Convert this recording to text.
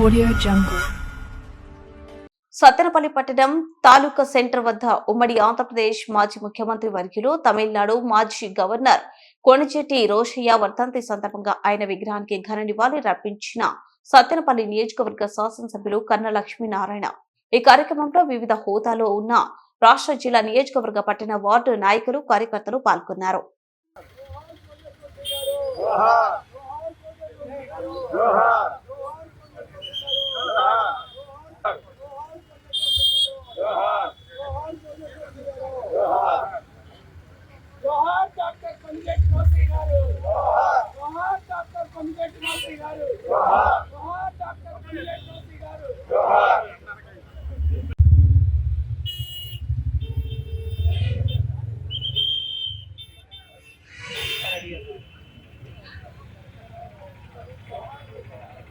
Audio Jungle. Sattenapalli పట్టణం తాలూకా centre వద్ద ఉమ్మడి ఆంధ్రప్రదేశ్ మాజీ ముఖ్యమంత్రి వర్యులు తమిళనాడు మాజీ గవర్నర్ కొణిచెట్టి రోషయ్య వర్ధంతి సందర్భంగా ఆయన విగ్రహానికి ఘన నివాళి అర్పించిన సత్తెనపల్లి నియోజకవర్గ శాసనసభ్యులు కన్న లక్ష్మీనారాయణ. ఈ కార్యక్రమంలో వివిధ హోదాలో ఉన్న రాష్ట్ర జిల్లా నియోజకవర్గ పట్టణ వార్డు నాయకులు కార్యకర్తలు పాల్గొన్నారు. డాక్టర్ పనిగట్టి మోసీ గారు జోహార్ డాక్టర్ పనిగట్టి మోసీ గారు